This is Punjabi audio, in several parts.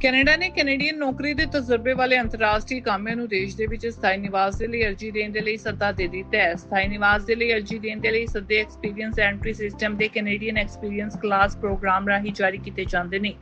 ਕੈਨੇਡਾ ਨੇ ਕੈਨੇਡੀਅਨ ਨੌਕਰੀ ਦੇ ਤਜਰਬੇ ਵਾਲੇ ਅੰਤਰਰਾਸ਼ਟਰੀ ਕਾਮਿਆਂ ਨੂੰ ਦੇਸ਼ ਦੇ ਵਿੱਚ ਸਥਾਈ ਨਿਵਾਸ ਦੇ ਲਈ ਅਰਜ਼ੀ ਦੇਣ ਦੇ ਲਈ ਸੱਦਾ ਦੇ ਦਿੱਤਾ ਹੈ। ਸਥਾਈ ਨਿਵਾਸ ਦੇ ਲਈ ਅਰਜ਼ੀ ਦੇਣ ਦੇ ਲਈ ਸੱਦੇ ਐਕਸਪੀਰੀਅੰਸ ਐਂਟਰੀ ਸਿਸਟਮ ਦੇ ਕੈਨੇਡੀਅਨ ਐਕਸਪੀਰੀਅੰਸ ਕਲਾਸ ਪ੍ਰੋਗਰਾਮ ਰਾਹੀਂ ਜਾਰੀ ਕੀਤੇ ਜਾਂਦੇ ਨੇ।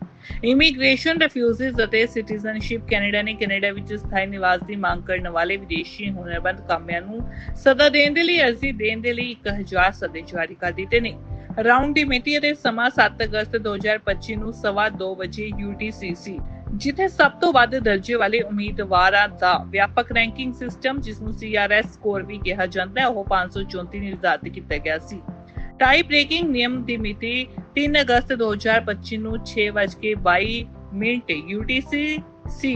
ਇਮੀਗ੍ਰੇਸ਼ਨ ਰਿਫਿਊਜ਼ਿਸ ਅਤੇ ਸਿਟੀਜ਼ਨਸ਼ਿਪ ਕੈਨੇਡਾ ਨੇ ਕੈਨੇਡਾ ਵਿੱਚ ਸਥਾਈ ਨਿਵਾਸ ਦੀ ਮੰਗ ਕਰਨ ਵਾਲੇ ਵਿਦੇਸ਼ੀ ਹੁਨਰਬੰਦ ਕਾਮਿਆਂ ਨੂੰ ਸੱਦਾ ਦੇਣ ਦੇ ਲਈ ਅਰਜ਼ੀ ਦੇਣ ਦੇ ਲਈ 1000 ਸੱਦੇ ਜਾਰੀ ਕਰ ਦਿੱਤੇ ਨੇ। ਰਾਉਂਡ ਦੀ ਮਿਤੀ ਅਤੇ ਸਮਾਂ 7 ਅਗਸਤ 2025 ਨੂੰ ਸਵਾ 2 ਵਜੇ UTCC ਜਿੱਥੇ ਸਭ ਤੋਂ ਵੱਧ ਦਰਜੇ ਵਾਲੇ ਉਮੀਦਵਾਰਾਂ ਦਾ ਵਿਆਪਕ ਰੈਂਕਿੰਗ ਸਿਸਟਮ ਜਿਸ ਨੂੰ CRS ਸਕੋਰ ਵੀ ਕਿਹਾ ਜਾਂਦਾ ਹੈ ਉਹ 534 ਨਿਰਧਾਰਿਤ ਕੀਤਾ ਗਿਆ ਸੀ ਟਾਈ ਬ੍ਰੇਕਿੰਗ ਨਿਯਮ ਦੀ ਮਿਤੀ 3 ਅਗਸਤ 2025 ਨੂੰ 6:22 ਮਿੰਟ UTCC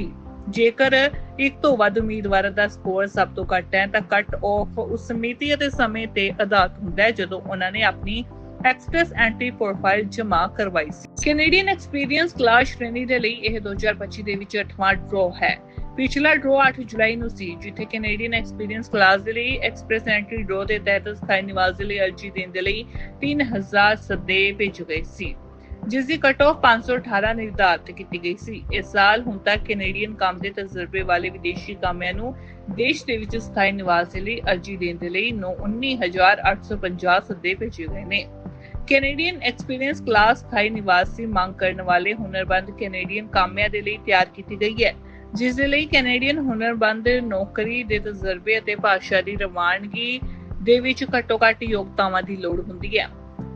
ਜੇਕਰ ਇੱਕ ਤੋਂ ਵੱਧ ਉਮੀਦਵਾਰਾਂ ਦਾ ਸਕੋਰ ਸਭ ਤੋਂ ਘੱਟ ਹੈ ਤਾਂ ਕੱਟ ਆਫ ਉਸ ਮਿਤੀ ਅਤੇ ਸਮੇਂ ਤੇ ਆਧਾਰਿਤ ਹੁੰਦਾ ਹੈ ਜਦੋਂ ਉਹਨਾਂ ਨੇ ਆਪਣੀ ਐਕਸਪ੍ਰੈਸ ਐਂਟਰੀ ਪ੍ਰੋਫਾਈਲ ਜਮ੍ਹਾਂ ਕਰਵਾਈ ਸੀ। ਕੈਨੇਡੀਅਨ ਐਕਸਪੀਰੀਅੰਸ ਕਲਾਸ ਸ਼੍ਰੇਣੀ ਦੇ ਲਈ ਇਹ 2025 ਦੇ ਵਿੱਚ 8ਵਾਂ ਡਰਾਅ ਹੈ। ਪਿਛਲਾ ਡਰਾਅ 8 ਜੁਲਾਈ ਨੂੰ ਸੀ, ਜਿੱਥੇ ਕੈਨੇਡੀਅਨ ਐਕਸਪੀਰੀਅੰਸ ਕਲਾਸ ਦੇ ਲਈ ਐਕਸਪ੍ਰੈਸ ਐਂਟਰੀ ਡਰਾਅ ਦੇ ਤਹਿਤ ਸਥਾਈ ਨਿਵਾਸ ਦੇ ਲਈ ਅਰਜ਼ੀ ਦੇਣ ਦੇ ਲਈ 3000 ਸੱਦੇ ਭੇਜੇ ਗਏ ਸੀ, ਜਿਸ ਦੀ ਕਟ ਆਫ 518 ਨਿਰਧਾਰਿਤ ਕੀਤੀ ਗਈ ਸੀ। ਇਸ ਸਾਲ ਹੁਣ ਤੱਕ ਕੈਨੇਡੀਅਨ ਕੰਮ ਦੇ ਤਜਰਬੇ ਵਾਲੇ ਵਿਦੇਸ਼ੀ ਕਾਮਿਆਂ ਨੂੰ ਦੇਸ਼ ਦੇ ਵਿੱਚ ਸਥਾਈ ਨਿਵਾਸ ਦੇ ਲਈ ਅਰਜ਼ੀ ਦੇਣ ਦੇ ਲਈ 19850 ਸੱਦੇ ਭੇਜੇ ਗਏ ਨੇ। ਕੈਨੇਡੀਅਨ ਐਕਸਪੀਰੀਅੰਸ ਕਲਾਸ ਸਥਾਈ ਨਿਵਾਸ ਮੰਗ ਕਰਨ ਵਾਲੇ ਹੁਨਰਬੰਦ ਕੈਨੇਡੀਅਨ ਕਾਮਿਆਂ ਦੇ ਲਈ ਤਿਆਰ ਕੀਤੀ ਗਈ ਹੈ ਜਿਸ ਦੇ ਲਈ ਕੈਨੇਡੀਅਨ ਹੁਨਰਬੰਦ ਨੌਕਰੀ ਦੇ ਤਜਰਬੇ ਅਤੇ ਭਾਸ਼ਾ ਦੀ ਰਵਾਨਗੀ ਦੇ ਵਿੱਚ ਘੱਟੋ-ਘੱਟ ਯੋਗਤਾਵਾਂ ਦੀ ਲੋੜ ਹੁੰਦੀ ਹੈ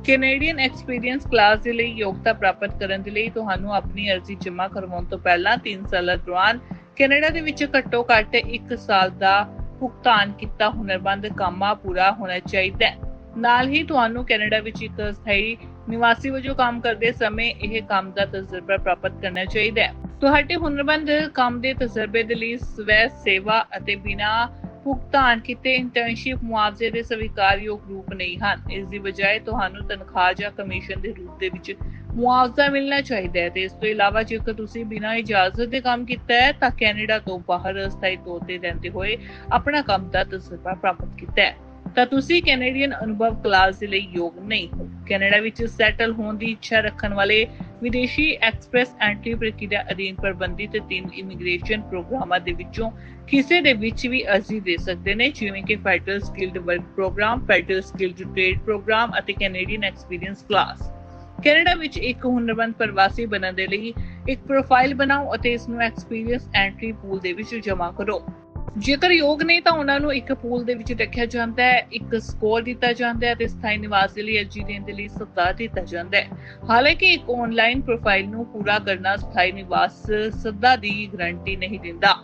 ਕੈਨੇਡੀਅਨ ਐਕਸਪੀਰੀਅੰਸ ਕਲਾਸ ਦੇ ਲਈ ਯੋਗਤਾ ਪ੍ਰਾਪਤ ਕਰਨ ਦੇ ਲਈ ਤੁਹਾਨੂੰ ਆਪਣੀ ਅਰਜ਼ੀ ਜਮ੍ਹਾਂ ਕਰਵਾਉਣ ਤੋਂ ਪਹਿਲਾਂ 3 ਸਾਲਾਂ ਦੌਰਾਨ ਕੈਨੇਡਾ ਦੇ ਵਿੱਚ ਘੱਟੋ-ਘੱਟ 1 ਸਾਲ ਦਾ ਭੁਗਤਾਨ ਕੀਤਾ ਹੁਨਰਬੰਦ ਕਾਮਾ ਪੂਰਾ ਹੋਣਾ ਚਾਹੀਦਾ ਹੈ ਨਾਲ ਹੀ ਤੁਹਾਨੂੰ ਕੈਨੇਡਾ ਵਿੱਚ ਇੱਕ ਸਥਾਈ ਨਿਵਾਸੀ ਵਜੋਂ ਕੰਮ ਕਰਦੇ ਸਮੇਂ ਇਹ ਕੰਮ ਦਾ ਤਜਰਬਾ ਪ੍ਰਾਪਤ ਕਰਨਾ ਚਾਹੀਦਾ ਹੈ। ਤੁਹਾਡੇ ਹੁਨਰਬੰਦ ਕੰਮ ਦੇ ਤਜਰਬੇ ਦੇ ਲਈ ਸਵੈ ਸੇਵਾ ਅਤੇ ਬਿਨਾਂ ਭੁਗਤਾਨ ਕੀਤੇ ਇੰਟਰਨਸ਼ਿਪ ਮੁਆਵਜ਼ੇ ਦੇ ਸਵੀਕਾਰਯੋਗ ਰੂਪ ਨਹੀਂ ਹਨ। ਇਸ ਦੀ ਬਜਾਏ ਤੁਹਾਨੂੰ ਤਨਖਾਹ ਜਾਂ ਕਮਿਸ਼ਨ ਦੇ ਰੂਪ ਦੇ ਵਿੱਚ ਮੁਆਵਜ਼ਾ ਮਿਲਣਾ ਚਾਹੀਦਾ ਹੈ ਤੇ ਇਸ ਤੋਂ ਇਲਾਵਾ ਜੇਕਰ ਤੁਸੀਂ ਬਿਨਾਂ ਇਜਾਜ਼ਤ ਦੇ ਕੰਮ ਕੀਤਾ ਹੈ, ਤਾਂ ਕੈਨੇਡਾ ਤੋਂ ਬਾਹਰ ਅਸਥਾਈ ਤੌਰ ਤੇ ਰਹਿੰਦੇ ਹੋਏ ਆਪਣਾ ਕੰਮ ਦਾ ਤਜਰਬਾ ਪ੍ਰਾਪਤ ਕੀਤਾ ਹੈ। ਤਾਂ ਤੁਸੀਂ ਕੈਨੇਡੀਅਨ ਅਨੁਭਵ ਕਲਾਸ ਦੇ ਲਈ ਯੋਗ ਨਹੀਂ ਹੋ। ਕੈਨੇਡਾ ਵਿੱਚ ਸੈਟਲ ਹੋਣ ਦੀ ਇੱਛਾ ਰੱਖਣ ਵਾਲੇ ਵਿਦੇਸ਼ੀ ਐਕਸਪ੍ਰੈਸ ਐਂਟਰੀ ਪ੍ਰਕਿਰਿਆ ਅਧੀਨ ਪ੍ਰਬੰਧਿਤ ਤਿੰਨ ਇਮੀਗ੍ਰੇਸ਼ਨ ਪ੍ਰੋਗਰਾਮਾਂ ਦੇ ਵਿੱਚੋਂ ਕਿਸੇ ਦੇ ਵਿੱਚ ਵੀ ਅਰਜ਼ੀ ਦੇ ਸਕਦੇ ਨੇ, ਜਿਵੇਂ ਕਿ federal skilled work program federal skilled trade program ਅਤੇ ਕੈਨੇਡੀਅਨ ਐਕਸਪੀਰੀਅੰਸ ਕਲਾਸ ਕੈਨੇਡਾ ਵਿੱਚ ਇੱਕ ਹੁਨਰਮੰਦ ਪ੍ਰਵਾਸੀ ਬਣਨ ਦੇ ਲਈ ਇੱਕ ਪ੍ਰੋਫਾਈਲ ਬਣਾਓ ਅਤੇ ਇਸ ਨੂੰ ਐਕਸਪੀਰੀਅੰਸ ਐਂਟਰੀ ਪੂਲ ਦੇ ਵਿੱਚ ਜਮ੍ਹਾਂ ਕਰੋ। ਜੇਕਰ ਯੋਗ ਨਹੀਂ ਤਾਂ ਉਹਨਾਂ ਨੂੰ ਇੱਕ ਪੂਲ ਦੇ ਵਿੱਚ ਰੱਖਿਆ ਜਾਂਦਾ ਹੈ, ਇੱਕ ਸਕੋਰ ਦਿੱਤਾ ਜਾਂਦਾ ਹੈ ਤੇ ਸਥਾਈ ਨਿਵਾਸ ਦੇ ਲਈ ਅਰਜ਼ੀ ਦੇਣ ਦੇ ਲਈ ਸੱਦਾ ਦਿੱਤਾ ਜਾਂਦਾ ਹੈ। ਹਾਲਾਂਕਿ ਇੱਕ ਆਨਲਾਈਨ ਪ੍ਰੋਫਾਈਲ ਨੂੰ ਪੂਰਾ ਕਰਨਾ ਸਥਾਈ ਨਿਵਾਸ ਸੱਦਾ ਦੀ ਗਾਰੰਟੀ ਨਹੀਂ ਦਿੰਦਾ।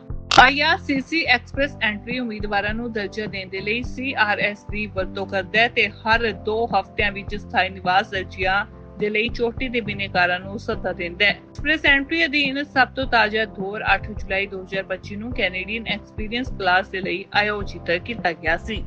ਆਈਆਰਸੀਸੀ ਐਕਸਪ੍ਰੈਸ ਐਂਟਰੀ ਉਮੀਦਵਾਰਾਂ ਨੂੰ ਦਰਜਾ ਦੇਣ ਦੇ ਲਈ ਸੀਆਰਐਸ ਦੀ ਵਰਤੋਂ ਕਰਦਾ ਹੈ ਤੇ ਹਰ 2 ਹਫ਼ਤਿਆਂ ਵਿੱਚ ਸਥਾਈ ਨਿਵਾਸ ਅਰਜ਼ੀਆਂ ਦੇ ਲਈ ਚੋਟੀ ਦੇ ਬਿਨੇਕਾਰਾਂ ਨੂੰ ਸੱਦਾ ਦਿੰਦਾ ਹੈ। ਐਕਸਪ੍ਰੈਸ ਐਂਟਰੀ ਅਧੀਨ ਸਭ ਤੋਂ ਤਾਜ਼ਾ ਦੌਰ 8 ਜੁਲਾਈ 2025 ਨੂੰ ਕੈਨੇਡੀਅਨ ਐਕਸਪੀਰੀਅੰਸ ਕਲਾਸ ਦੇ ਲਈ ਆਯੋਜਿਤ ਕੀਤਾ ਗਿਆ ਸੀ।